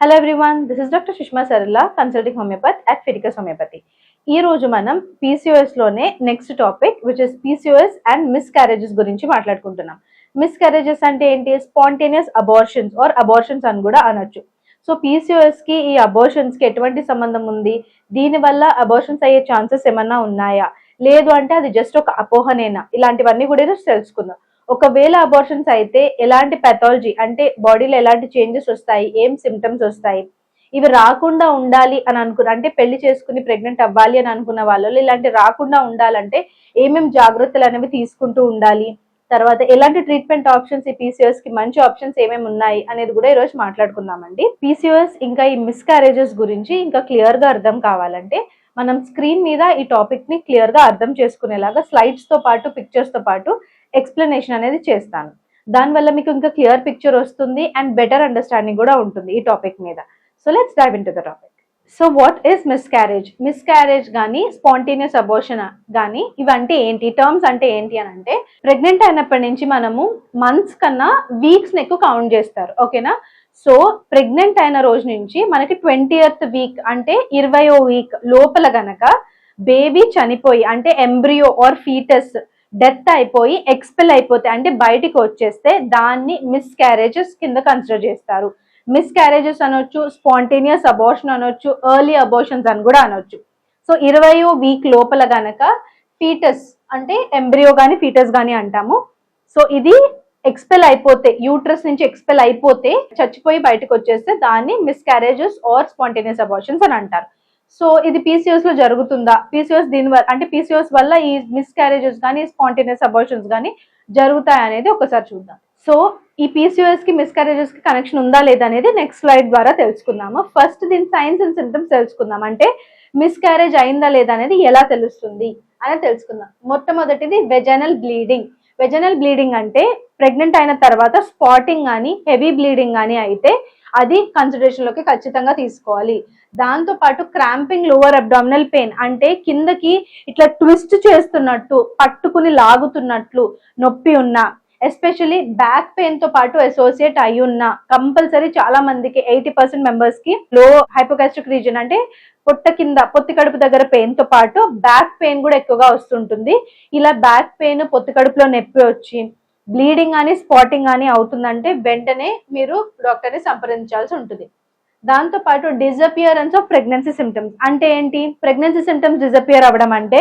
Hello everyone this is doctor Sushma Sarala consulting homeopathy at Fidicus homeopathy ఈ రోజు మనం పీసీఓఎస్లోనే next topic which is PCOS and miscarriages గురించి మాట్లాడుకుంటున్నాం. Miss carriages అంటే ఏంటి? స్పాంటేనియస్ అబార్షన్స్ ఆర్ అబార్షన్స్ అని కూడా అనొచ్చు. సో పీసీఓఎస్కి ఈ అబార్షన్స్కి ఎటువంటి సంబంధం ఉంది? దీనివల్ల అబార్షన్స్ అయ్యే ఛాన్సెస్ ఏమన్నా ఉన్నాయా? లేదు అంటే అది జస్ట్ ఒక అపోహనేనా? ఇలాంటివన్నీ కూడా తెలుసుకుందాం. ఒకవేళ అబార్షన్స్ అయితే ఎలాంటి పెథాలజీ అంటే బాడీలో ఎలాంటి చేంజెస్ వస్తాయి? ఏం సిమ్టమ్స్ వస్తాయి? ఇవి రాకుండా ఉండాలి అని అనుకున్న అంటే పెళ్ళి చేసుకుని ప్రెగ్నెంట్ అవ్వాలి అని అనుకున్న వాళ్ళు ఇలాంటి రాకుండా ఉండాలంటే ఏమేం జాగ్రత్తలు అనేవి తీసుకుంటూ ఉండాలి? తర్వాత ఎలాంటి ట్రీట్మెంట్ ఆప్షన్స్ ఈ పీసీఎస్కి మంచి ఆప్షన్స్ ఏమేమి ఉన్నాయి అనేది కూడా ఈరోజు మాట్లాడుకుందామండి. పీసీఎస్ ఇంకా ఈ మిస్క్యారేజెస్ గురించి ఇంకా క్లియర్గా అర్థం కావాలంటే మనం స్క్రీన్ మీద ఈ టాపిక్ని క్లియర్గా అర్థం చేసుకునేలాగా స్లైడ్స్తో పాటు పిక్చర్స్తో పాటు ఎక్స్ప్లెనేషన్ అనేది చేస్తాను. దానివల్ల మీకు ఇంకా క్లియర్ పిక్చర్ వస్తుంది అండ్ బెటర్ అండర్స్టాండింగ్ కూడా ఉంటుంది ఈ టాపిక్ మీద. So let's dive in to the topic so what is miscarriage miscarriage కానీ స్పాంటేనియస్ అబోషన్ కానీ ఇవంటే ఏంటి? టర్మ్స్ అంటే ఏంటి అని అంటే ప్రెగ్నెంట్ అయినప్పటి నుంచి మనము మంత్స్ కన్నా వీక్స్ ఎక్కువ కౌంట్ చేస్తారు. ఓకేనా సో ప్రెగ్నెంట్ అయిన రోజు నుంచి మనకి ట్వంటీయత్ వీక్ అంటే ఇరవయో వీక్ లోపల గనక బేబీ చనిపోయి అంటే ఎంబ్రియో ఆర్ ఫీటస్ డెత్ అయిపోయి ఎక్స్పెల్ అయిపోతే అంటే బయటికి వచ్చేస్తే దాన్ని మిస్ క్యారేజెస్ కింద కన్సిడర్ చేస్తారు. మిస్ క్యారేజెస్ అనొచ్చు స్పాంటేనియస్ అబోషన్ అనొచ్చు ఎర్లీ అబోషన్స్ అని కూడా అనొచ్చు. సో ఇరవయో వీక్ లోపల గనక ఫీటస్ అంటే ఎంబ్రియో కానీ ఫీటస్ కానీ అంటాము. సో ఇది ఎక్స్పెల్ అయిపోతే యూట్రస్ నుంచి ఎక్స్పెల్ అయిపోతే చచ్చిపోయి బయటకు వచ్చేస్తే దాన్ని miscarriages or spontaneous abortions అని అంటారు. సో ఇది పీసీఎస్లో జరుగుతుందా? పీసీఎస్ దీని వల్ల అంటే పీసీఎస్ వల్ల ఈ మిస్ క్యారేజెస్ కానీ స్పాంటేనియస్ అబార్షన్స్ కానీ జరుగుతాయి అనేది ఒకసారి చూద్దాం. సో ఈ పీసీఎస్కి మిస్ క్యారేజెస్కి కనెక్షన్ ఉందా లేదా అనేది నెక్స్ట్ స్లైడ్ ద్వారా తెలుసుకుందాము. ఫస్ట్ దీని సైన్స్ అండ్ సిమ్టమ్స్ తెలుసుకుందాం. అంటే మిస్ క్యారేజ్ అయిందా లేదా అనేది ఎలా తెలుస్తుంది అనేది తెలుసుకుందాం. మొట్టమొదటిది వెజనల్ బ్లీడింగ్ వెజనల్ బ్లీడింగ్ అంటే ప్రెగ్నెంట్ అయిన తర్వాత స్పాటింగ్ కానీ హెవీ బ్లీడింగ్ కానీ అయితే అది కన్సిడరేషన్లోకి ఖచ్చితంగా తీసుకోవాలి. దాంతో పాటు క్రాంపింగ్ లోవర్ అబ్డామినల్ పెయిన్ అంటే కిందకి ఇట్లా ట్విస్ట్ చేస్తున్నట్టు పట్టుకుని లాగుతున్నట్లు నొప్పి ఉన్నా ఎస్పెషల్లీ బ్యాక్ పెయిన్తో పాటు అసోసియేట్ అయి ఉన్న కంపల్సరీ చాలా మందికి ఎయిటీ పర్సెంట్ మెంబర్స్కి లో హైపోకాస్టిక్ రీజన్ అంటే పొట్ట కింద పొత్తి కడుపు దగ్గర పెయిన్తో పాటు బ్యాక్ పెయిన్ కూడా ఎక్కువగా వస్తుంటుంది. ఇలా బ్యాక్ పెయిన్ పొత్తి కడుపులో నొప్పి వచ్చి బ్లీడింగ్ కానీ స్పాటింగ్ కానీ అవుతుందంటే వెంటనే మీరు డాక్టర్ని సంప్రదించాల్సి ఉంటుంది. దాంతో పాటు డిజపియరెన్స్ ఆఫ్ ప్రెగ్నెన్సీ సిమ్టమ్స్ అంటే ఏంటి? ప్రెగ్నెన్సీ సిమ్టమ్స్ డిజపియర్ అవ్వడం అంటే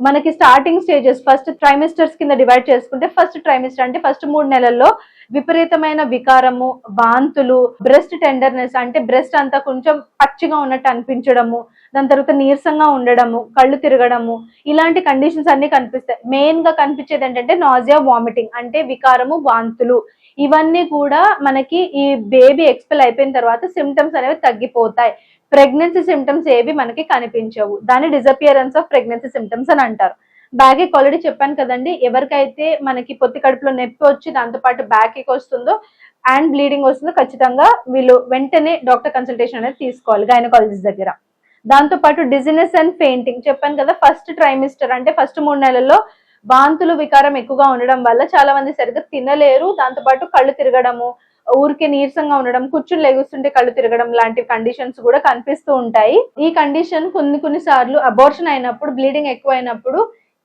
మనకి స్టార్టింగ్ స్టేజెస్ ఫస్ట్ ట్రైమిస్టర్స్ కింద డివైడ్ చేసుకుంటే ఫస్ట్ ట్రైమిస్టర్ అంటే ఫస్ట్ మూడు నెలల్లో విపరీతమైన వికారము వాంతులు బ్రెస్ట్ టెండర్నెస్ అంటే బ్రెస్ట్ అంతా కొంచెం పచ్చిగా ఉన్నట్టు అనిపించడము దాని తర్వాత నీరసంగా ఉండడము కళ్ళు తిరగడము ఇలాంటి కండిషన్స్ అన్ని కనిపిస్తాయి. మెయిన్గా కనిపించేది ఏంటంటే నాజియా వామిటింగ్ అంటే వికారము వాంతులు. ఇవన్నీ కూడా మనకి ఈ బేబీ ఎక్స్పెల్ అయిపోయిన తర్వాత సిమ్టమ్స్ అనేవి తగ్గిపోతాయి. ప్రెగ్నెన్సీ సిమ్టమ్స్ ఏవి మనకి కనిపించవు. దాని డిజపియరెన్స్ ఆఫ్ ప్రెగ్నెన్సీ సిమ్టమ్స్ అని అంటారు. బ్యాక్ ఏక్ ఆల్రెడీ చెప్పాను కదండి ఎవరికైతే మనకి పొత్తి కడుపులో నొప్పి వచ్చి దాంతో పాటు బ్యాక్ ఏక్ వస్తుందో అండ్ బ్లీడింగ్ వస్తుందో ఖచ్చితంగా వీళ్ళు వెంటనే డాక్టర్ కన్సల్టేషన్ అనేది తీసుకోవాలి గైనకాలజిస్ట్ దగ్గర. దాంతో పాటు డిజినెస్ అండ్ పెయింటింగ్ చెప్పాను కదా ఫస్ట్ ట్రైమిస్టర్ అంటే ఫస్ట్ మూడు నెలల్లో వాంతులు వికారం ఎక్కువగా ఉండడం వల్ల చాలా మంది సరిగ్గా తినలేరు దాంతో పాటు కళ్ళు తిరగడము ఊరికే నీరసంగా ఉండడం కూర్చుని లెగుస్తుంటే కళ్ళు తిరగడం లాంటి కండిషన్స్ కూడా కనిపిస్తూ ఉంటాయి. ఈ కండిషన్ కొన్ని కొన్ని సార్లు అబోర్షన్ అయినప్పుడు బ్లీడింగ్ ఎక్కువ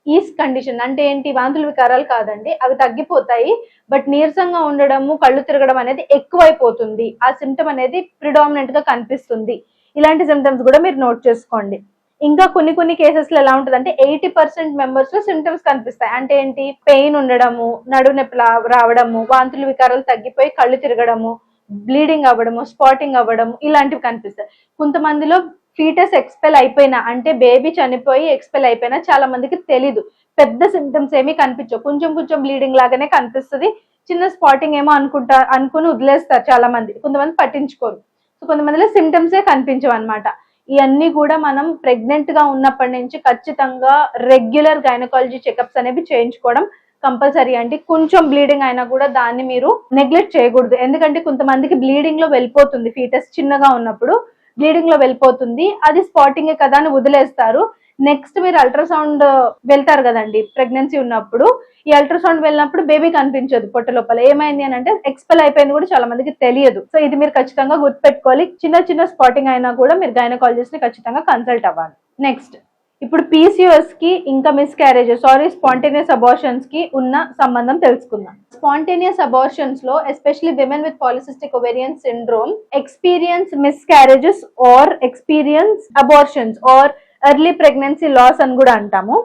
ఈస్ట్ కండిషన్ అంటే ఏంటి? వాంతులు వికారాలు కాదండి. అవి తగ్గిపోతాయి. బట్ నీరసంగా ఉండడము కళ్ళు తిరగడం అనేది ఎక్కువైపోతుంది. ఆ సిమ్టమ్ అనేది ప్రిడామినెంట్గా కనిపిస్తుంది. ఇలాంటి సిమ్టమ్స్ కూడా మీరు నోట్ చేసుకోండి. ఇంకా కొన్ని కొన్ని కేసెస్లో ఎలా ఉంటుంది అంటే ఎయిటీ పర్సెంట్ మెంబర్స్లో సిమ్టమ్స్ కనిపిస్తాయి. అంటే ఏంటి? పెయిన్ ఉండడము నడు నొప్పి రావడము వాంతులు వికారాలు తగ్గిపోయి కళ్ళు తిరగడము బ్లీడింగ్ అవ్వడము స్పాటింగ్ అవ్వడము ఇలాంటివి కనిపిస్తాయి. కొంతమందిలో ఫీటస్ ఎక్స్పెల్ అయిపోయినా అంటే బేబీ చనిపోయి ఎక్స్పెల్ అయిపోయినా చాలా మందికి తెలీదు. పెద్ద సిమ్టమ్స్ ఏమీ కనిపించవు. కొంచెం కొంచెం బ్లీడింగ్ లాగానే కనిపిస్తుంది. చిన్న స్పాటింగ్ ఏమో అనుకుంటా అనుకుని వదిలేస్తారు చాలా మంది. కొంతమంది పట్టించుకోరు. సో కొంతమందిలో సిమ్టమ్సే కనిపించవు అనమాట ఇవన్నీ కూడా మనం ప్రెగ్నెంట్గా ఉన్నప్పటి నుంచి ఖచ్చితంగా రెగ్యులర్ గైనకాలజీ చెకప్స్ అనేవి చేయించుకోవడం కంపల్సరీ అండి. కొంచెం బ్లీడింగ్ అయినా కూడా దాన్ని మీరు నెగ్లెక్ట్ చేయకూడదు. ఎందుకంటే కొంతమందికి బ్లీడింగ్లో వెళ్ళిపోతుంది ఫీటస్ చిన్నగా ఉన్నప్పుడు. బ్లీడింగ్లో వెళ్ళిపోతుంది. అది స్పాటింగ్ కదా అని వదిలేస్తారు. నెక్స్ట్ మీరు అల్ట్రాసౌండ్ వెళ్తారు కదండి ప్రెగ్నెన్సీ ఉన్నప్పుడు. ఈ అల్ట్రాసౌండ్ వెళ్ళినప్పుడు బేబీ కనిపించదు పొట్ట లోపల. ఏమైంది అని అంటే ఎక్స్పెల్ అయిపోయింది కూడా చాలా మందికి తెలియదు. సో ఇది మీరు ఖచ్చితంగా గుర్తుపెట్టుకోవాలి. చిన్న చిన్న స్పాటింగ్ అయినా కూడా మీరు గైనకాలజిస్ట్ని ఖచ్చితంగా కన్సల్ట్ అవ్వాలి. నెక్స్ట్ ఇప్పుడు పీసీఓఎస్కి ఇంకా మిస్ క్యారేజెస్ సారీ స్పాంటేనియస్ అబార్షన్స్కి ఉన్న సంబంధం తెలుసుకుందాం. స్పాంటేనియస్ అబార్షన్స్లో especially women with polycystic ovarian syndrome experience miscarriages or experience abortions or early pregnancy loss అని కూడా అంటాము.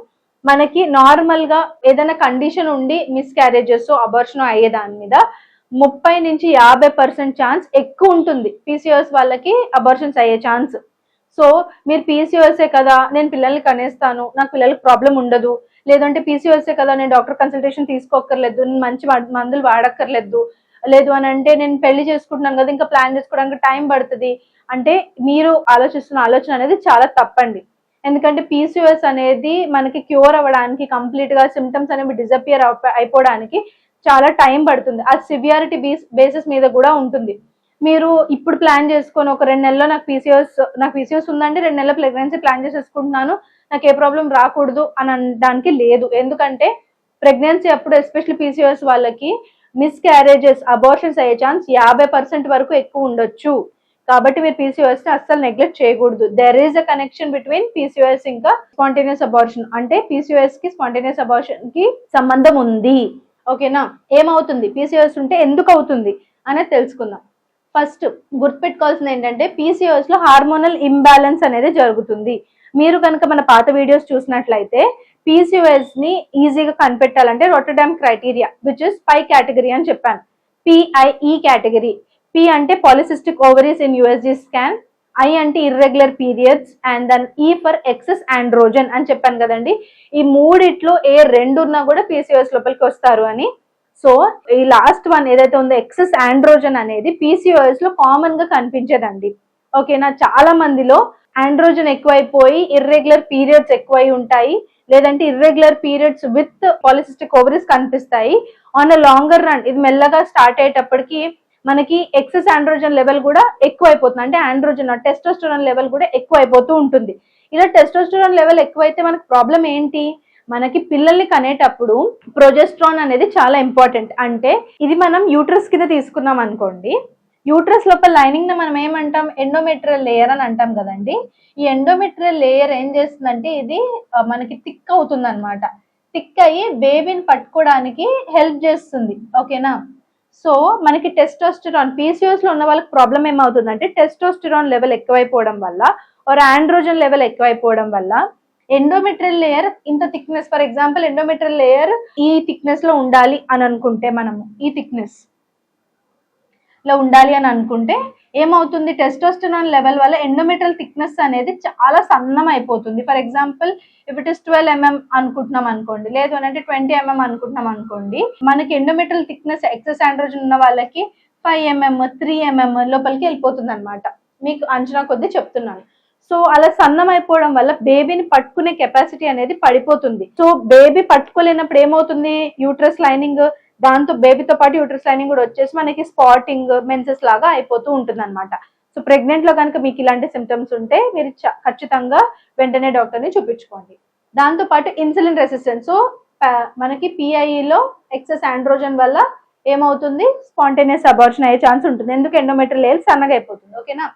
మనకి నార్మల్గా ఏదైనా కండిషన్ ఉండి మిస్ క్యారేజెస్ అబార్షన్ అయ్యే దాని మీద ముప్పై నుంచి యాభై పర్సెంట్ ఛాన్స్ ఎక్కువ ఉంటుంది. పీసీఎస్ వాళ్ళకి అబార్షన్స్ అయ్యే ఛాన్స్ సో మీరు పీసీఓఎస్ఏ కదా నేను పిల్లల్ని కనేస్తాను నాకు పిల్లలకు ప్రాబ్లం ఉండదు. లేదంటే పీసీఓఎస్ఏ కదా నేను డాక్టర్ కన్సల్టేషన్ తీసుకోక్కర్లేదు నేను మంచి మందులు వాడక్కర్లేదు. లేదు అని అంటే నేను పెళ్ళి చేసుకుంటున్నాను కదా ఇంకా ప్లాన్ చేసుకోవడానికి టైం పడుతుంది. అంటే మీరు ఆలోచిస్తున్న ఆలోచన అనేది చాలా తప్పండి. ఎందుకంటే పీసీఓఎస్ అనేది మనకి క్యూర్ అవ్వడానికి కంప్లీట్గా సిమ్టమ్స్ అనేవి డిజపియర్ అయిపోవడానికి చాలా టైం పడుతుంది. ఆ సివియారిటీ బేసిస్ మీద కూడా ఉంటుంది. మీరు ఇప్పుడు ప్లాన్ చేసుకొని ఒక రెండు నెలల్లో నాకు పీసీఎస్ నాకు పీసీఎస్ ఉందండి రెండు నెలల ప్రెగ్నెన్సీ ప్లాన్ చేసేసుకుంటున్నాను. నాకు ఏ ప్రాబ్లం రాకూడదు అని అనడానికి లేదు. ఎందుకంటే ప్రెగ్నెన్సీ అప్పుడు ఎస్పెషల్లీ పీసీఎస్ వాళ్ళకి మిస్ క్యారేజెస్ అబార్షన్స్ అయ్యే ఛాన్స్ యాభై పర్సెంట్ వరకు ఎక్కువ ఉండొచ్చు. కాబట్టి మీరు పీసీఓఎస్ని అస్సలు నెగ్లెక్ట్ చేయకూడదు. There is a connection between PCOS ఇంకా స్పాంటేనియస్ అబార్షన్ అంటే పీసీఓఎస్కి స్పాంటేనియస్ అబార్షన్కి సంబంధం ఉంది. ఓకేనా ఏమవుతుంది? పీసీఓఎస్ ఉంటే ఎందుకు అవుతుంది? అనేది తెలుసుకుందాం. ఫస్ట్ గుర్తుపెట్టుకోవాల్సింది ఏంటంటే పీసీఓఎస్లో హార్మోనల్ ఇంబ్యాలెన్స్ అనేది జరుగుతుంది. మీరు కనుక మన పాత వీడియోస్ చూసినట్లయితే పీసీఓఎస్ని ఈజీగా కనిపెట్టాలంటే Rotterdam criteria which is PIE category అని చెప్పాను. పిఐఈ కేటగిరీ పి అంటే polycystic ovaries in USG scan I అంటే irregular periods and then E for excess androgen అని చెప్పాను కదండి. ఈ మూడిట్లో ఏ రెండున్నా కూడా పీసీఓఎస్ లోపలికి వస్తారు అని సో ఈ లాస్ట్ వన్ ఏదైతే ఉందో ఎక్సెస్ ఆండ్రోజన్ అనేది పీసీఓఎస్లో కామన్గా కనిపించేదండి. ఓకేనా? చాలా మందిలో ఆండ్రోజన్ ఎక్కువైపోయి ఇర్రెగ్యులర్ పీరియడ్స్ ఎక్కువై ఉంటాయి. లేదంటే irregular periods with polycystic ovaries కనిపిస్తాయి. ఆన్ అ లాంగర్ రన్ ఇది మెల్లగా స్టార్ట్ అయ్యేటప్పటికి మనకి ఎక్సెస్ ఆండ్రోజన్ లెవెల్ కూడా ఎక్కువైపోతుంది. అంటే ఆండ్రోజన్ టెస్టోస్టోరాన్ లెవెల్ కూడా ఎక్కువ అయిపోతూ ఉంటుంది. ఇలా టెస్టోస్టోరాన్ లెవెల్ ఎక్కువైతే మనకి ప్రాబ్లం ఏంటి? మనకి పిల్లల్ని కనేటప్పుడు ప్రొజెస్ట్రాన్ అనేది చాలా ఇంపార్టెంట్. అంటే ఇది మనం యూట్రస్ కింద తీసుకున్నాం అనుకోండి. యూట్రస్ లోపల లైనింగ్ని మనం ఏమంటాం? ఎండోమెట్రియల్ లేయర్ అని అంటాం కదండి. ఈ ఎండోమెట్రియల్ లేయర్ ఏం చేస్తుందంటే ఇది మనకి థిక్ అవుతుంది అనమాట థిక్ అయ్యి బేబీని పట్టుకోవడానికి హెల్ప్ చేస్తుంది. ఓకేనా? సో మనకి టెస్టోస్టిరాన్ పీసీఎస్లో ఉన్న వాళ్ళకి ప్రాబ్లం ఏమవుతుందంటే టెస్టోస్టిరాన్ లెవెల్ ఎక్కువైపోవడం వల్ల ఆర్ ఆండ్రోజన్ లెవెల్ ఎక్కువైపోవడం వల్ల ఎండోమెట్రియల్ లేయర్ ఇంత thickness for example endometrial layer ఈ థిక్నెస్లో ఉండాలి అని అనుకుంటే మనము ఈ థిక్నెస్లో ఉండాలి అని అనుకుంటే ఏమవుతుంది? టెస్టోస్టెరాన్ లెవెల్ వల్ల ఎండోమెట్రియల్ థిక్నెస్ అనేది చాలా సన్నం అయిపోతుంది. For example if it is twelve MM అనుకుంటున్నాం అనుకోండి లేదు అని అంటే ట్వంటీ ఎంఎం అనుకుంటున్నాం అనుకోండి మనకి ఎండోమెట్రియల్ థిక్నెస్ ఎక్సెస్ ఆండ్రోజన్ ఉన్న వాళ్ళకి ఫైవ్ ఎంఎం త్రీ ఎంఎం లోపలికి వెళ్ళిపోతుంది అనమాట మీకు అంచనా కొద్దీ చెప్తున్నాను. సో అలా సన్నం అయిపోవడం వల్ల బేబీని పట్టుకునే కెపాసిటీ అనేది పడిపోతుంది. సో బేబీ పట్టుకోలేనప్పుడు ఏమవుతుంది? యూట్రస్ లైనింగ్ దాంతో బేబీతో పాటు యూట్రస్ లైనింగ్ కూడా వచ్చేసి మనకి స్పాటింగ్ మెన్సెస్ లాగా అయిపోతూ ఉంటుంది అనమాట సో ప్రెగ్నెంట్లో కనుక మీకు ఇలాంటి సిమ్టమ్స్ ఉంటే మీరు చ- ఖచ్చితంగా వెంటనే డాక్టర్ని చూపించుకోండి. దాంతో పాటు ఇన్సులిన్ రెసిస్టెన్స్ మనకి పిఐఈలో లో ఎక్సెస్ ఆండ్రోజన్ వల్ల ఏమవుతుంది? స్పాంటేనియస్ అబార్షన్ అయ్యే ఛాన్స్ ఉంటుంది. ఎందుకు ఎండోమెట్రియల్ లేల్ సన్నగా అయిపోతుంది. ఓకేనా?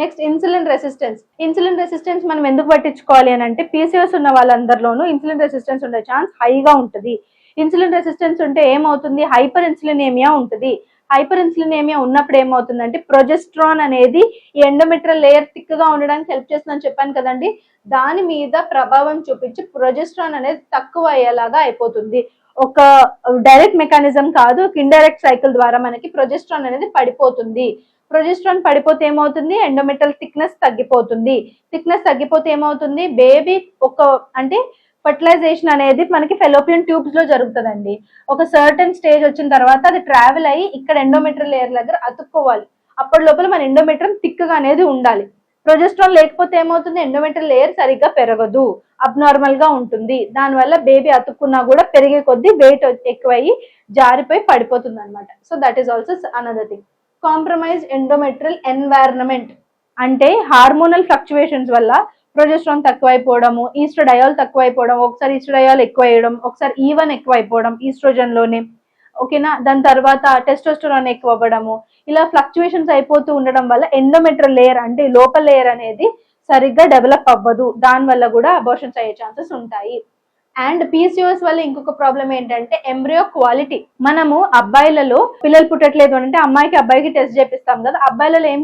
Next insulin resistance insulin resistance మనం ఎందుకు పట్టించుకోవాలి అని అంటే పీసీఎస్ ఉన్న వాళ్ళందరిలోనూ ఇన్సులిన్ రెసిస్టెన్స్ ఉండే ఛాన్స్ హైగా ఉంటుంది. ఇన్సులిన్ రెసిస్టెన్స్ ఉంటే ఏమవుతుంది? హైపర్ ఇన్సులినేమియా ఉంటుంది. హైపర్ ఇన్సులినేమియా ఉన్నప్పుడు ఏమవుతుందంటే ప్రొజెస్ట్రాన్ అనేది ఈ ఎండోమెట్రల్ లేయర్ థిక్గా ఉండడానికి హెల్ప్ చేస్తుందని చెప్పాను కదండి. దాని మీద ప్రభావం చూపించి ప్రొజెస్ట్రాన్ అనేది తక్కువ అయ్యేలాగా అయిపోతుంది. ఒక డైరెక్ట్ మెకానిజం కాదు ఒక ఇండైరెక్ట్ సైకిల్ ద్వారా మనకి ప్రొజెస్ట్రాన్ అనేది పడిపోతుంది. ప్రొజెస్ట్రాన్ పడిపోతే ఏమవుతుంది? ఎండోమెటల్ థిక్నెస్ తగ్గిపోతుంది. థిక్నెస్ తగ్గిపోతే ఏమవుతుంది? బేబీ ఒక అంటే ఫర్టిలైజేషన్ అనేది మనకి ఫెలోపియన్ ట్యూబ్స్లో జరుగుతుందండి. ఒక సర్టన్ స్టేజ్ వచ్చిన తర్వాత అది ట్రావెల్ అయ్యి ఇక్కడ ఎండోమెట్రల్ లేయర్ దగ్గర అతుక్కోవాలి. అప్పటి లోపల మన ఎండోమెట్రల్ థిక్గా అనేది ఉండాలి. ప్రొజెస్ట్రాన్ లేకపోతే ఏమవుతుంది? ఎండోమెట్రల్ లేయర్ సరిగ్గా పెరగదు. అబ్నార్మల్గా ఉంటుంది. దానివల్ల బేబీ అతుక్కున్నా కూడా పెరిగే కొద్దీ వెయిట్ ఎక్కువయ్యి జారిపోయి పడిపోతుంది అనమాట so that is also another thing compromise endometrial environment అంటే హార్మోనల్ ఫ్లక్చువేషన్స్ వల్ల ప్రొజెస్ట్రాన్ తక్కువైపోవడము ఈస్ట్రోడయాల్ తక్కువైపోవడం ఒకసారి ఈస్ట్రోడయాల్ ఎక్కువ అయ్యడం ఒకసారి e ఈవన్ ఎక్కువ అయిపోవడం ఓకేనా దాని తర్వాత టెస్టోస్టెరాన్ ఎక్కువ అవ్వడము ఇలా ఫ్లక్చువేషన్స్ అయిపోతూ ఉండడం వల్ల ఎండోమెట్రల్ లేయర్ అంటే లోపల లేయర్ అనేది సరిగ్గా డెవలప్ అవ్వదు. దాని వల్ల కూడా అబోషన్స్ అయ్యే ఛాన్సెస్ ఉంటాయి. అండ్ పీసీఓఎస్ వల్ల ఇంకొక ప్రాబ్లం ఏంటంటే ఎంబ్రియో క్వాలిటీ మనము అబ్బాయిలలో పిల్లలు పుట్టట్లేదు అంటే అమ్మాయికి అబ్బాయికి టెస్ట్ చేపిస్తాం కదా. అబ్బాయిలలో ఏం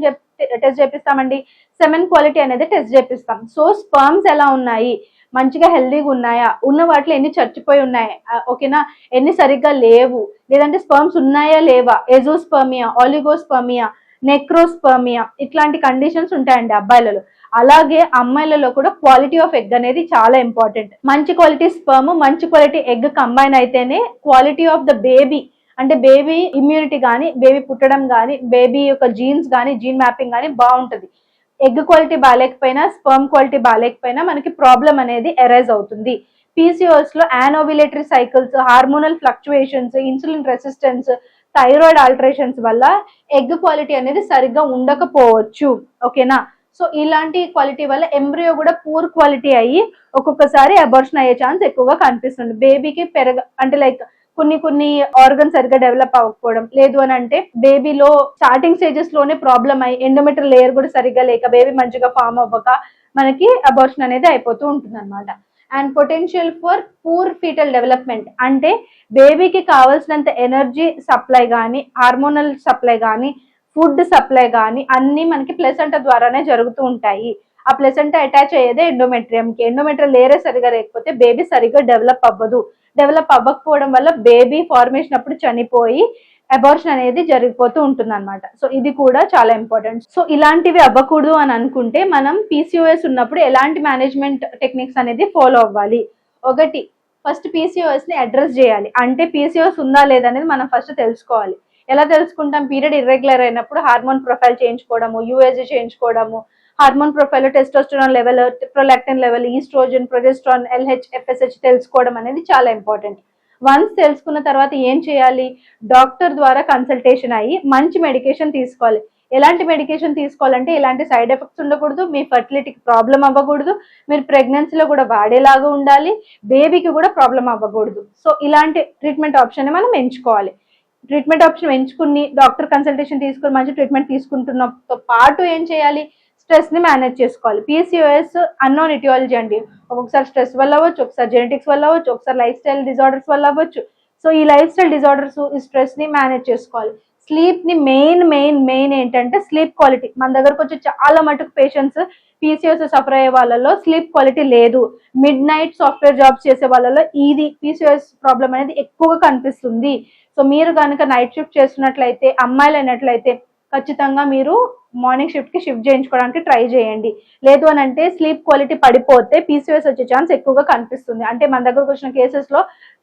టెస్ట్ చేపిస్తామండి? సెమెన్ క్వాలిటీ అనేది టెస్ట్ చేపిస్తాం. సో స్పర్మ్స్ ఎలా ఉన్నాయి? మంచిగా హెల్దీగా ఉన్నాయా? ఉన్న వాటిలో ఎన్ని చచ్చిపోయి ఉన్నాయి? ఓకేనా ఎన్ని సరిగ్గా లేవు? లేదంటే స్పర్మ్స్ ఉన్నాయా లేవా? ఎజోస్పర్మియా ఆలిగోస్పర్మియా నెక్రోస్పర్మియా ఇట్లాంటి కండిషన్స్ ఉంటాయండి అబ్బాయిలలో. అలాగే అమ్మాయిలలో కూడా క్వాలిటీ ఆఫ్ ఎగ్ అనేది చాలా ఇంపార్టెంట్ మంచి క్వాలిటీ స్పర్మ్ మంచి క్వాలిటీ ఎగ్ కంబైన్ అయితేనే క్వాలిటీ ఆఫ్ ద బేబీ అంటే బేబీ ఇమ్యూనిటీ కానీ బేబీ పుట్టడం కానీ బేబీ యొక్క జీన్స్ కానీ జీన్ మ్యాపింగ్ కానీ బాగుంటుంది. ఎగ్ క్వాలిటీ బాగాలేకపోయినా స్పర్మ్ క్వాలిటీ బాగాలేకపోయినా మనకి ప్రాబ్లం అనేది ఎరైజ్ అవుతుంది. పీసీఓస్లో anovulatory cycles hormonal fluctuations insulin resistance thyroid alterations వల్ల ఎగ్ క్వాలిటీ అనేది సరిగ్గా ఉండకపోవచ్చు. ఓకేనా సో ఇలాంటి క్వాలిటీ వల్ల ఎంబ్రియో కూడా పూర్ క్వాలిటీ అయ్యి ఒక్కొక్కసారి అబార్షన్ అయ్యే ఛాన్స్ ఎక్కువగా కనిపిస్తుంది. బేబీకి పెరగ అంటే లైక్ కొన్ని కొన్ని ఆర్గన్ సరిగ్గా డెవలప్ అవ్వకపోవడం లేదు అని అంటే బేబీలో స్టార్టింగ్ స్టేజెస్లోనే ప్రాబ్లం అయ్యి ఎండోమీటర్ లేయర్ కూడా సరిగ్గా లేక బేబీ మంచిగా ఫామ్ అవ్వక మనకి అబార్షన్ అనేది అయిపోతూ ఉంటుంది అనమాట and potential for poor foetal development అంటే బేబీకి కావాల్సినంత ఎనర్జీ సప్లై కానీ హార్మోనల్ సప్లై కానీ ఫుడ్ సప్లై కానీ అన్ని మనకి ప్లెసెంట ద్వారానే జరుగుతూ ఉంటాయి. ఆ ప్లెసెంట అటాచ్ అయ్యేదే ఎండోమెట్రియంకి ఎండోమెట్రియం లేరే సరిగా లేకపోతే బేబీ సరిగ్గా డెవలప్ అవ్వదు. డెవలప్ అవ్వకపోవడం వల్ల బేబీ ఫార్మేషన్ అప్పుడు చనిపోయి అబార్షన్ అనేది జరిగిపోతూ ఉంటుంది అనమాట సో ఇది కూడా చాలా ఇంపార్టెంట్ సో ఇలాంటివి అవ్వకూడదు అని అనుకుంటే మనం పీసీఓఎస్ ఉన్నప్పుడు ఎలాంటి మేనేజ్మెంట్ టెక్నిక్స్ అనేది ఫాలో అవ్వాలి. ఒకటి ఫస్ట్ పీసీఓఎస్ని అడ్రస్ చేయాలి. అంటే పీసీఓఎస్ ఉందా లేదా అనేది మనం ఫస్ట్ తెలుసుకోవాలి. ఎలా తెలుసుకుంటాం? పీరియడ్ ఇర్రెగ్యులర్ అయినప్పుడు హార్మోన్ ప్రొఫైల్ చేయించుకోవడము USG చేయించుకోవడము hormone profile testosterone level prolactin level oestrogen progesterone LH FSH తెలుసుకోవడం అనేది చాలా ఇంపార్టెంట్. వన్స్ తెలుసుకున్న తర్వాత ఏం చేయాలి? డాక్టర్ ద్వారా కన్సల్టేషన్ అయ్యి మంచి మెడికేషన్ తీసుకోవాలి. ఎలాంటి మెడికేషన్ తీసుకోవాలంటే ఎలాంటి సైడ్ ఎఫెక్ట్స్ ఉండకూడదు మీ ఫర్టిలిటీకి ప్రాబ్లం అవ్వకూడదు మీరు ప్రెగ్నెన్సీలో కూడా వాడేలాగా ఉండాలి బేబీకి కూడా ప్రాబ్లం అవ్వకూడదు. సో ఇలాంటి ట్రీట్మెంట్ ఆప్షన్ మనం ఎంచుకోవాలి. ట్రీట్మెంట్ ఆప్షన్ ఎంచుకుని డాక్టర్ కన్సల్టేషన్ తీసుకుని మంచి ట్రీట్మెంట్ తీసుకుంటున్నతో పాటు ఏం చేయాలి? స్ట్రెస్ని మేనేజ్ చేసుకోవాలి. పిసిఓఎస్ అన్నోన్ ఇటియాలజీ అండి. ఒక్కొక్కసారి స్ట్రెస్ వల్ల అవ్వచ్చు ఒకసారి జెనెటిక్స్ వల్ల అవ్వచ్చు ఒకసారి లైఫ్ స్టైల్ డిజార్డర్స్ వల్ల అవ్వచ్చు. సో ఈ లైఫ్ స్టైల్ డిజార్డర్స్ ఈ స్ట్రెస్ని మేనేజ్ చేసుకోవాలి. స్లీప్ని మెయిన్ మెయిన్ మెయిన్ ఏంటంటే స్లీప్ క్వాలిటీ. మన దగ్గరకు వచ్చి చాలా మటుకు పేషెంట్స్ పీసీఎస్ సఫర్ అయ్యే వాళ్ళలో స్లీప్ క్వాలిటీ లేదు. మిడ్ నైట్ సాఫ్ట్వేర్ జాబ్స్ చేసే వాళ్ళలో ఇది పీసీఎస్ ప్రాబ్లం అనేది ఎక్కువగా కనిపిస్తుంది. సో మీరు కనుక నైట్ షిఫ్ట్ చేస్తున్నట్లయితే అమ్మాయిలు అయినట్లయితే ఖచ్చితంగా మీరు మార్నింగ్ షిఫ్ట్కి షిఫ్ట్ చేయించుకోవడానికి ట్రై చేయండి. లేదు అని అంటే స్లీప్ క్వాలిటీ పడిపోతే పీసీఎస్ వచ్చే ఛాన్స్ ఎక్కువగా కనిపిస్తుంది. అంటే మన దగ్గరకు వచ్చిన కేసెస్లో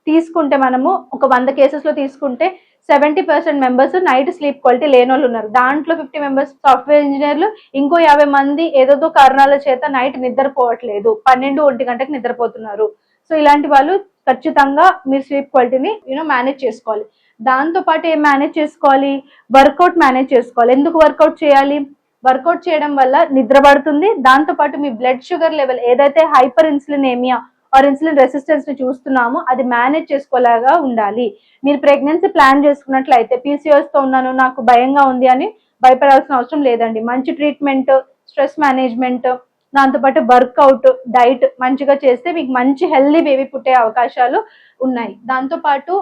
తీసుకుంటే మనము ఒక వంద కేసెస్లో తీసుకుంటే seventy percent members night sleep quality లేని వాళ్ళు ఉన్నారు. దాంట్లో ఫిఫ్టీ మెంబర్స్ సాఫ్ట్వేర్ ఇంజనీర్లు ఇంకో యాభై మంది ఏదోదో కారణాల చేత నైట్ నిద్రపోవట్లేదు. పన్నెండు ఒంటి గంటకు నిద్రపోతున్నారు. సో ఇలాంటి వాళ్ళు ఖచ్చితంగా మీ స్లీప్ క్వాలిటీని యూనో మేనేజ్ చేసుకోవాలి. దాంతోపాటు ఏం మేనేజ్ చేసుకోవాలి? వర్కౌట్ మేనేజ్ చేసుకోవాలి. ఎందుకు వర్కౌట్ చేయాలి? వర్కౌట్ చేయడం వల్ల నిద్ర పడుతుంది. దాంతో పాటు మీ బ్లడ్ షుగర్ లెవెల్ ఏదైతే hyperinsulinaemia or insulin రెసిస్టెన్స్ని చూస్తున్నామో అది మేనేజ్ చేసుకోలేగా ఉండాలి. మీరు ప్రెగ్నెన్సీ ప్లాన్ చేసుకున్నట్లయితే పీసీఓఎస్తో ఉన్నాను నాకు భయంగా ఉంది అని భయపడాల్సిన అవసరం లేదండి. మంచి ట్రీట్మెంట్ స్ట్రెస్ మేనేజ్మెంట్ దాంతోపాటు వర్కౌట్ డైట్ మంచిగా చేస్తే మీకు మంచి హెల్దీ బేబీ పుట్టే అవకాశాలు ఉన్నాయి. దాంతోపాటు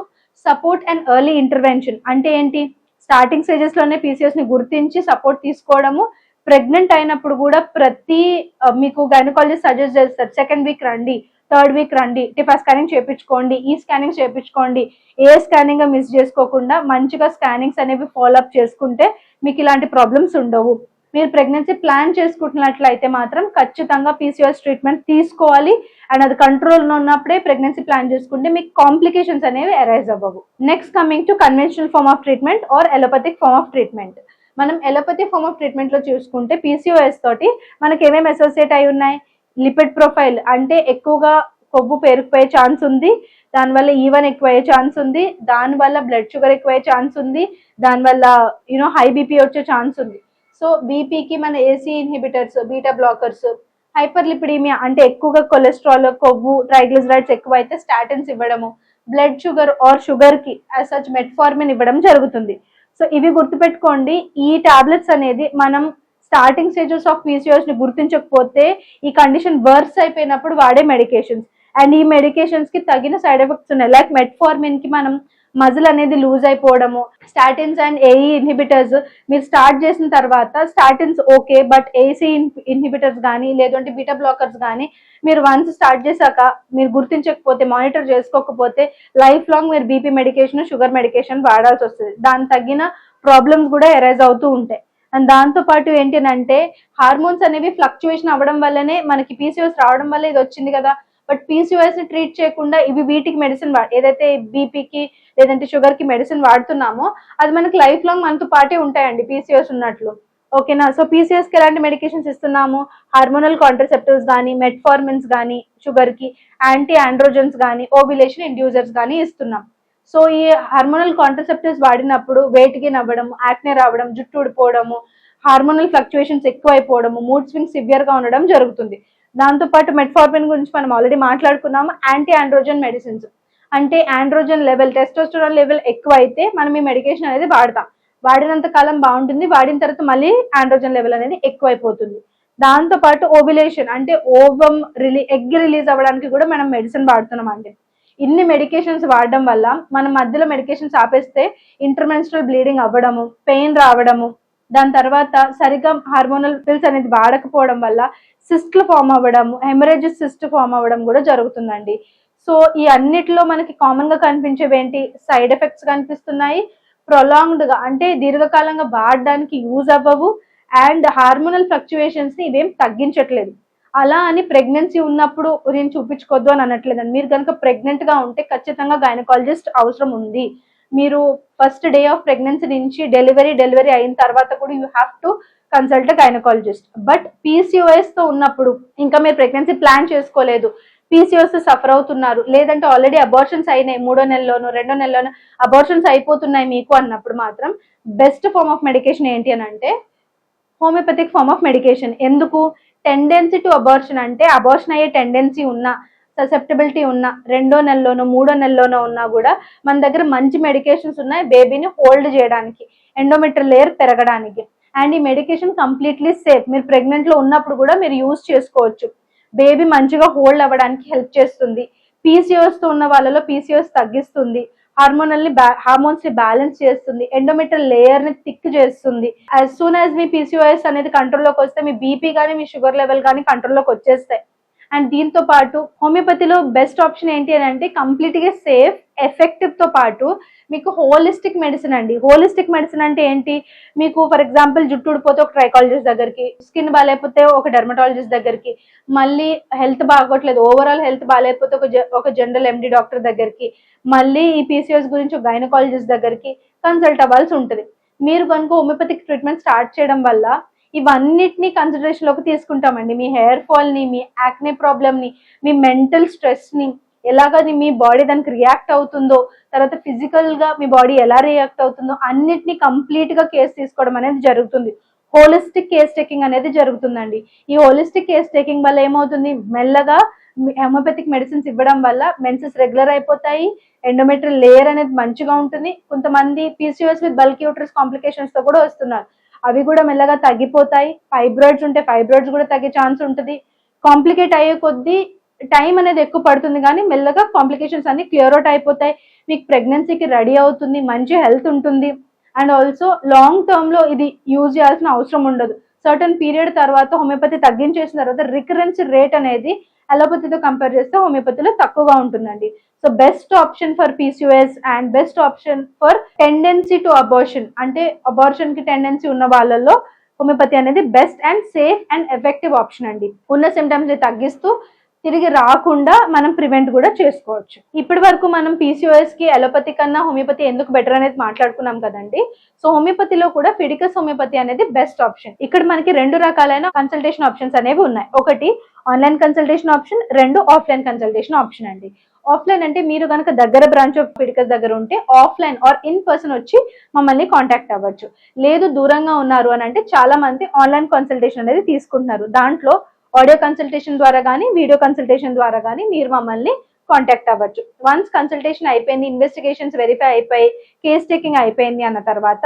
సపోర్ట్ అండ్ ఎర్లీ ఇంటర్వెన్షన్ అంటే ఏంటి? స్టార్టింగ్ స్టేజెస్లోనే పీసీఎస్ని గుర్తించి సపోర్ట్ తీసుకోవడము. ప్రెగ్నెంట్ అయినప్పుడు కూడా ప్రతి మీకు గైనకాలజిస్ట్ సజెస్ట్ చేస్తారు సెకండ్ వీక్ రండి థర్డ్ వీక్ రండి టిఫా స్కానింగ్ చేయించుకోండి ఈ స్కానింగ్ చేయించుకోండి ఏ స్కానింగ్ మిస్ చేసుకోకుండా మంచిగా స్కానింగ్స్ అనేవి ఫాలో అప్ చేసుకుంటే మీకు ఇలాంటి ప్రాబ్లమ్స్ ఉండవు. మీరు ప్రెగ్నెన్సీ ప్లాన్ చేసుకుంటున్నట్లయితే మాత్రం ఖచ్చితంగా పీసీఎస్ ట్రీట్మెంట్ తీసుకోవాలి. అండ్ అది కంట్రోల్లో ఉన్నప్పుడే ప్రెగ్నెన్సీ ప్లాన్ చేసుకుంటే మీకు కాంప్లికేషన్స్ అనేవి అరైజ్ అవ్వవు. Next coming to conventional form of treatment or allopathic form of treatment మనం ఎలోపతి ఫార్మ్ ఆఫ్ ట్రీట్మెంట్లో చూసుకుంటే పీసీఓఎస్ తోటి మనకి ఏమేమి అసోసియేట్ అయి ఉన్నాయి? లిపిడ్ ప్రొఫైల్ అంటే ఎక్కువగా కొవ్వు పేరుకుపోయే ఛాన్స్ ఉంది. దానివల్ల e ఈవెన్ ఎక్కువ అయ్యే ఛాన్స్ ఉంది. దానివల్ల బ్లడ్ షుగర్ ఎక్కువ అయ్యే ఛాన్స్ ఉంది. దానివల్ల you know high BP chance ఉంది. సో బీపీకి మన AC inhibitors beta blockers hyperlipidaemia అంటే ఎక్కువగా కొలెస్ట్రాల్ కొవ్వు ట్రైగ్లిజరైడ్స్ ఎక్కువ అయితే స్టాటిన్స్ ఇవ్వడము బ్లడ్ షుగర్ ఆర్ షుగర్కి సచ్ మెట్ఫార్మిన్ ఇవ్వడం జరుగుతుంది. సో ఇవి గుర్తుపెట్టుకోండి ఈ టాబ్లెట్స్ అనేది మనం స్టార్టింగ్ స్టేజెస్ ఆఫ్ పీసీఓఎస్ని గుర్తించకపోతే ఈ కండిషన్ వర్స్ అయిపోయినప్పుడు వాడే మెడికేషన్స్ అండ్ ఈ మెడికేషన్స్కి తగిన సైడ్ ఎఫెక్ట్స్ ఉన్నాయి. లైక్ మెట్ఫార్మిన్కి మనం మజిల్ అనేది లూజ్ అయిపోవడము స్టాటిన్స్ అండ్ ఏఈ ఇన్హిబిటర్స్ మీరు స్టార్ట్ చేసిన తర్వాత statins okay but AC inhibitors కానీ లేదంటే బీటా బ్లాకర్స్ కానీ మీరు వన్స్ స్టార్ట్ చేశాక మీరు గుర్తించకపోతే మానిటర్ చేసుకోకపోతే లైఫ్ లాంగ్ మీరు బీపీ మెడికేషన్ షుగర్ మెడికేషన్ వాడాల్సి వస్తుంది. దాని తగిన ప్రాబ్లమ్స్ కూడా ఎరైజ్ అవుతూ ఉంటాయి. అండ్ దాంతో పాటు అంటే హార్మోన్స్ అనేవి ఫ్లక్చుయేషన్ అవ్వడం వల్లనే మనకి పీసీఓస్ రావడం వల్ల ఇది వచ్చింది కదా. బట్ పీసీఓఎస్ని ట్రీట్ చేయకుండా ఇవి వీటికి మెడిసిన్ ఏదైతే బీపీకి లేదంటే షుగర్కి మెడిసిన్ వాడుతున్నామో అది మనకి లైఫ్ లాంగ్ మనతో పాటే ఉంటాయండి పీసీఓఎస్ ఉన్నట్లు. ఓకేనా సో పీసీఎస్కి ఎలాంటి మెడికేషన్స్ ఇస్తున్నాము? హార్మోనల్ కాంట్రసెప్టివ్స్ కానీ మెట్ఫార్మిన్స్ కానీ షుగర్కి యాంటీ ఆండ్రోజన్స్ కానీ ఓవిలేషన్ ఇండ్యూజర్స్ కానీ ఇస్తున్నాం. సో ఈ హార్మోనల్ కాంట్రసెప్టివ్స్ వాడినప్పుడు వెయిట్ గెయిన్ అవ్వడం యాక్నే రావడం జుట్టు ఊడిపోవడము హార్మోనల్ ఫ్లక్చుయేషన్స్ ఎక్కువైపోవడము మూడ్ స్వింగ్ సివియర్గా ఉండడం జరుగుతుంది. దాంతో పాటు మెట్ఫార్మిన్ గురించి మనం ఆల్రెడీ మాట్లాడుకున్నాము యాంటీ ఆండ్రోజన్ మెడిసిన్స్ అంటే ఆండ్రోజన్ లెవెల్ టెస్టోస్టెరాన్ లెవెల్ ఎక్కువ అయితే మనం ఈ మెడికేషన్ అనేది వాడతాం. వాడినంత కాలం బాగుంటుంది వాడిన తర్వాత మళ్ళీ ఆండ్రోజన్ లెవెల్ అనేది ఎక్కువైపోతుంది. దాంతో పాటు అంటే ఓవం రిలీ ఎగ్ రిలీజ్ అవ్వడానికి కూడా మనం మెడిసిన్ వాడుతున్నాం అండి. ఇన్ని మెడికేషన్స్ వాడడం వల్ల మనం మధ్యలో మెడికేషన్స్ ఆపేస్తే ఇంటర్మెన్స్ట్రల్ బ్లీడింగ్ అవ్వడము పెయిన్ రావడము దాని తర్వాత సరిగ్గా హార్మోనల్ పిల్స్ అనేది వాడకపోవడం వల్ల సిస్ట్లు ఫామ్ అవ్వడం హెమరేజ్ సిస్ట్ ఫామ్ అవ్వడం కూడా జరుగుతుందండి. సో ఈ అన్నిటిలో మనకి కామన్గా కనిపించేవి ఏంటి? సైడ్ ఎఫెక్ట్స్ కనిపిస్తున్నాయి. ప్రొలాంగ్డ్గా అంటే దీర్ఘకాలంగా వాడడానికి యూజ్ అవ్వవు అండ్ హార్మోనల్ ఫ్లక్చుయేషన్స్ని ఇవేం తగ్గించట్లేదు. అలా అని ప్రెగ్నెన్సీ ఉన్నప్పుడు నేను చూపించుకోవద్దు అని అనట్లేదండి. మీరు కనుక ప్రెగ్నెంట్గా ఉంటే ఖచ్చితంగా గైనకాలజిస్ట్ అవసరం ఉంది. మీరు ఫస్ట్ డే ఆఫ్ ప్రెగ్నెన్సీ నుంచి డెలివరీ డెలివరీ అయిన తర్వాత కూడా you have to consult gynaecologist but పీసీఓఎస్తో ఉన్నప్పుడు ఇంకా మీరు ప్రెగ్నెన్సీ ప్లాన్ చేసుకోలేదు. పీసీఓఎస్ సఫర్ అవుతున్నారు. లేదంటే ఆల్రెడీ అబార్షన్స్ అయినాయి. మూడో నెలలోనో రెండో నెలలోనో అబార్షన్స్ అయిపోతున్నాయి మీకు అన్నప్పుడు మాత్రం బెస్ట్ ఫార్మ్ ఆఫ్ మెడికేషన్ ఏంటి అని అంటే హోమియోపతిక్ ఫార్మ్ ఆఫ్ మెడికేషన్ ఎందుకు? టెండెన్సీ టు అబార్షన్ అంటే అబార్షన్ అయ్యే టెండెన్సీ ఉన్న ససెప్టబిలిటీ ఉన్న రెండో నెలలోనో మూడో నెలలోనో ఉన్నా కూడా మన దగ్గర మంచి మెడికేషన్స్ ఉన్నాయి బేబీని హోల్డ్ చేయడానికి ఎండోమెట్రల్ లేయర్ పెరగడానికి. అండ్ ఈ మెడికేషన్ కంప్లీట్లీ సేఫ్ మీరు ప్రెగ్నెంట్లో ఉన్నప్పుడు కూడా మీరు యూజ్ చేసుకోవచ్చు. బేబీ మంచిగా హోల్డ్ అవ్వడానికి హెల్ప్ చేస్తుంది. పీసీఓస్తో ఉన్న వాళ్ళలో పీసీఓస్ తగ్గిస్తుంది. హార్మోనల్ని హార్మోన్స్ని హార్మోన్స్ని బ్యాలెన్స్ చేస్తుంది. ఎండోమెట్రల్ లేయర్ని థిక్ చేస్తుంది. యాజ్ సూన్ యాజ్ మీ పీసీఓఎస్ అనేది కంట్రోల్లోకి వస్తే మీ బీపీ కానీ మీ షుగర్ లెవెల్ కానీ కంట్రోల్లోకి వచ్చేస్తాయి. అండ్ దీంతో పాటు హోమియోపతిలో బెస్ట్ ఆప్షన్ ఏంటి అని అంటే కంప్లీట్గా సేఫ్ ఎఫెక్టివ్తో పాటు మీకు హోలిస్టిక్ మెడిసిన్ అండి. హోలిస్టిక్ మెడిసిన్ అంటే ఏంటి? మీకు ఫర్ ఎగ్జాంపుల్ జుట్టు ఊడిపోతే ఒక ట్రైకాలజిస్ట్ దగ్గరికి స్కిన్ బాగాలేకపోతే ఒక డెర్మటాలజిస్ట్ దగ్గరికి మళ్ళీ హెల్త్ బాగోట్లేదు ఓవరాల్ హెల్త్ బాగాలేకపోతే ఒక ఒక జనరల్ ఎండి డాక్టర్ దగ్గరికి మళ్ళీ ఈ పీసీఎస్ గురించి ఒక గైనకాలజిస్ట్ దగ్గరికి కన్సల్ట్ అవ్వాల్సి ఉంటుంది. మీరు కనుక హోమియోపతిక్ ట్రీట్మెంట్ స్టార్ట్ చేయడం వల్ల ఇవన్నిటిని కన్సిడరేషన్లోకి తీసుకుంటామండి. మీ హెయిర్ ఫాల్ని మీ యాక్నే ప్రాబ్లమ్ని మీ మెంటల్ స్ట్రెస్ని ఎలాగది మీ బాడీ దానికి రియాక్ట్ అవుతుందో తర్వాత ఫిజికల్గా మీ బాడీ ఎలా రియాక్ట్ అవుతుందో అన్నిటిని కంప్లీట్గా కేసు తీసుకోవడం అనేది జరుగుతుంది. హోలిస్టిక్ కేస్ టేకింగ్ అనేది జరుగుతుందండి. ఈ హోలిస్టిక్ కేస్ టేకింగ్ వల్ల ఏమవుతుంది? మెల్లగా హోమియోపతిక్ మెడిసిన్స్ ఇవ్వడం వల్ల మెన్సెస్ రెగ్యులర్ అయిపోతాయి ఎండోమెట్రియల్ లేయర్ అనేది మంచిగా ఉంటుంది. కొంతమంది పీసీఎస్ విత్ బల్క్ యూట్రస్ కాంప్లికేషన్స్తో కూడా వస్తున్నారు. అవి కూడా మెల్లగా తగ్గిపోతాయి. ఫైబ్రాయిడ్స్ ఉంటే ఫైబ్రాయిడ్స్ కూడా తగ్గే ఛాన్స్ ఉంటుంది. కాంప్లికేట్ అయ్యే కొద్దీ టైం అనేది ఎక్కువ పడుతుంది కానీ మెల్లగా కాంప్లికేషన్స్ అన్ని క్లియర్ అవుట్ అయిపోతాయి. మీకు ప్రెగ్నెన్సీకి రెడీ అవుతుంది మంచి హెల్త్ ఉంటుంది. అండ్ ఆల్సో లాంగ్ టర్మ్లో ఇది యూజ్ చేయాల్సిన అవసరం ఉండదు. సర్టన్ పీరియడ్ తర్వాత హోమియోపతి తగ్గించేసిన తర్వాత రికరెన్స్ రేట్ అనేది అలోపతితో కంపేర్ చేస్తే హోమియోపతిలో తక్కువగా ఉంటుందండి. So best option for PCOS and best option for tendency to abortion అంటే అబార్షన్కి టెండెన్సీ ఉన్న వాళ్ళల్లో హోమియోపతి అనేది best and safe and effective option అండి. ఉన్న సిమ్టమ్స్ని తగ్గిస్తూ తిరిగి రాకుండా మనం ప్రివెంట్ కూడా చేసుకోవచ్చు. ఇప్పటి వరకు మనం పీసీఓఎస్కి అలోపతి కన్నా హోమియోపతి ఎందుకు బెటర్ అనేది మాట్లాడుకున్నాం కదండి. సో హోమియోపతిలో కూడా ఫిడికస్ హోమియోపతి అనేది బెస్ట్ ఆప్షన్ ఇక్కడ మనకి రెండు రకాలైన కన్సల్టేషన్ ఆప్షన్స్ అనేవి ఉన్నాయి. ఒకటి ఆన్లైన్ కన్సల్టేషన్ ఆప్షన్ రెండు ఆఫ్లైన్ కన్సల్టేషన్ ఆప్షన్ అండి. ఆఫ్లైన్ అంటే మీరు కనుక దగ్గర బ్రాంచ్ ఆఫ్ ఫిడికస్ దగ్గర ఉంటే ఆఫ్లైన్ ఆర్ ఇన్ పర్సన్ వచ్చి మమ్మల్ని కాంటాక్ట్ అవ్వచ్చు. లేదు దూరంగా ఉన్నారు అని అంటే చాలా మంది ఆన్లైన్ కన్సల్టేషన్ అనేది తీసుకుంటున్నారు. దాంట్లో ఆడియో కన్సల్టేషన్ ద్వారా కానీ వీడియో కన్సల్టేషన్ ద్వారా కానీ మీరు మమ్మల్ని కాంటాక్ట్ అవ్వచ్చు. వన్స్ కన్సల్టేషన్ అయిపోయింది ఇన్వెస్టిగేషన్స్ వెరిఫై అయిపోయి కేస్ టేకింగ్ అయిపోయింది అన్న తర్వాత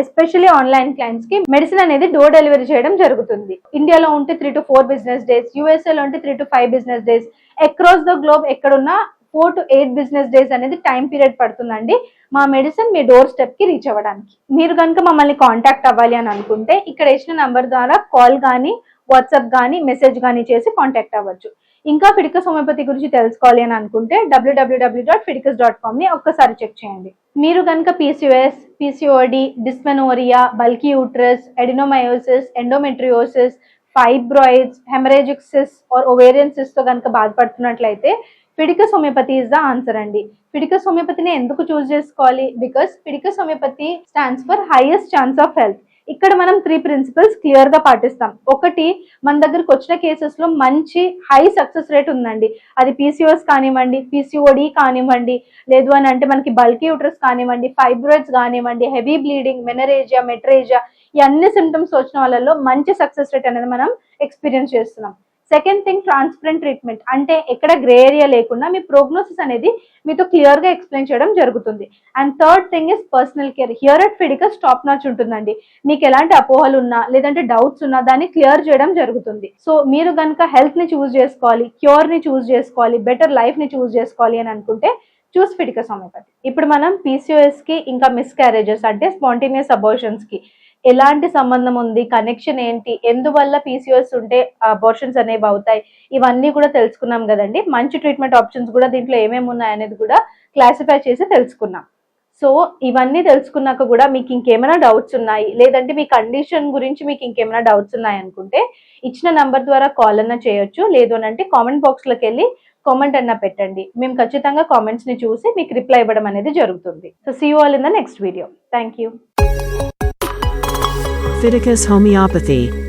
ఎస్పెషల్లీ ఆన్లైన్ క్లయింట్స్కి మెడిసిన్ అనేది డోర్ డెలివరీ చేయడం జరుగుతుంది. ఇండియాలో ఉంటే three to four business days యూఎస్ఏలో ఉంటే three to five business days across the globe ఎక్కడున్నా four to eight business days అనేది టైం పీరియడ్ పడుతుందండి. మా మెడిసిన్ మీ డోర్ స్టెప్కి రీచ్ అవ్వడానికి. మీరు కనుక మమ్మల్ని కాంటాక్ట్ అవ్వాలి అని అనుకుంటే ఇక్కడ ఇచ్చిన నంబర్ ద్వారా కాల్ కానీ వాట్సాప్ కానీ మెసేజ్ కానీ చేసి కాంటాక్ట్ అవ్వచ్చు. ఇంకా ఫిడికస్ హోమియోపతి గురించి తెలుసుకోవాలి అని అనుకుంటే డబ్ల్యూడబ్ల్యూడబ్ల్యూ డాట్ ఫిడికస్ డాట్ కామ్ని ఒక్కసారి చెక్ చేయండి. మీరు కనుక PCOS PCOD dysmenorrhoea bulky uterus adenomyosis endometriosis fibroids haemorrhagic cyst or ఓవేరియన్తో కనుక బాధపడుతున్నట్లయితే Phyticus homeopathy is the answer అండి. ఫిడికస్ హోమియోపతిని ఎందుకు చూస్ చేసుకోవాలి? Because Phyticus homeopathy stands for highest chance of health ఇక్కడ మనం త్రీ ప్రిన్సిపల్స్ క్లియర్గా పాటిస్తాం. ఒకటి మన దగ్గరకు వచ్చిన కేసెస్లో మంచి హై సక్సెస్ రేట్ ఉందండి. అది పీసీఓఎస్ కానివ్వండి పీసీఓడి కానివ్వండి లేదు అని అంటే మనకి బల్కీ యూటర్స్ కానివ్వండి ఫైబ్రాయిడ్స్ కానివ్వండి హెవీ బ్లీడింగ్ మెనరేజియా మెట్రేజియా ఈ అన్ని సిమ్టమ్స్ వచ్చిన వాళ్ళలో మంచి సక్సెస్ రేట్ అనేది మనం ఎక్స్పీరియన్స్ చేస్తున్నాం. సెకండ్ థింగ్ ట్రాన్స్పరెంట్ ట్రీట్మెంట్ అంటే ఎక్కడ గ్రే ఏరియా లేకుండా మీ ప్రోగ్నోసిస్ అనేది మీతో క్లియర్గా ఎక్స్ప్లెయిన్ చేయడం జరుగుతుంది. And third thing is personal care here at Phyticus top notch ఉంటుందండి. మీకు ఎలాంటి అపోహలు ఉన్నా లేదంటే డౌట్స్ ఉన్నా దాన్ని క్లియర్ చేయడం జరుగుతుంది. సో మీరు కనుక హెల్త్ని చూస్ చేసుకోవాలి క్యూర్ని చూస్ చేసుకోవాలి బెటర్ లైఫ్ని చూస్ చేసుకోవాలి అని అనుకుంటే చూస్ ఫిడికస్ హోమియోపతి ఇప్పుడు మనం పీసీఓఎస్కి ఇంకా మిస్ క్యారేజెస్ అంటే స్పాంటేనియస్ అబోషన్స్కి. ఎలాంటి సంబంధం ఉంది? కనెక్షన్ ఏంటి? ఎందువల్ల పీసీఓఎస్ ఉంటే అబోర్షన్స్ అనేవి అవుతాయి? ఇవన్నీ కూడా తెలుసుకున్నాం కదండి. మంచి ట్రీట్మెంట్ ఆప్షన్స్ కూడా దీంట్లో ఏమేమి ఉన్నాయి అనేది కూడా క్లాసిఫై చేసి తెలుసుకున్నాం. సో ఇవన్నీ తెలుసుకున్నాక కూడా మీకు ఇంకేమైనా డౌట్స్ ఉన్నాయి? లేదంటే మీ కండిషన్ గురించి మీకు ఇంకేమైనా డౌట్స్ ఉన్నాయి అనుకుంటే ఇచ్చిన నంబర్ ద్వారా కాల్ అన్నా చేయొచ్చు. లేదు అని అంటే కామెంట్ బాక్స్లోకి వెళ్ళి కామెంట్ అన్నా పెట్టండి. మేము ఖచ్చితంగా కామెంట్స్ని చూసి మీకు రిప్లై ఇవ్వడం అనేది జరుగుతుంది. So see all in the next video thank you Phyticus homeopathy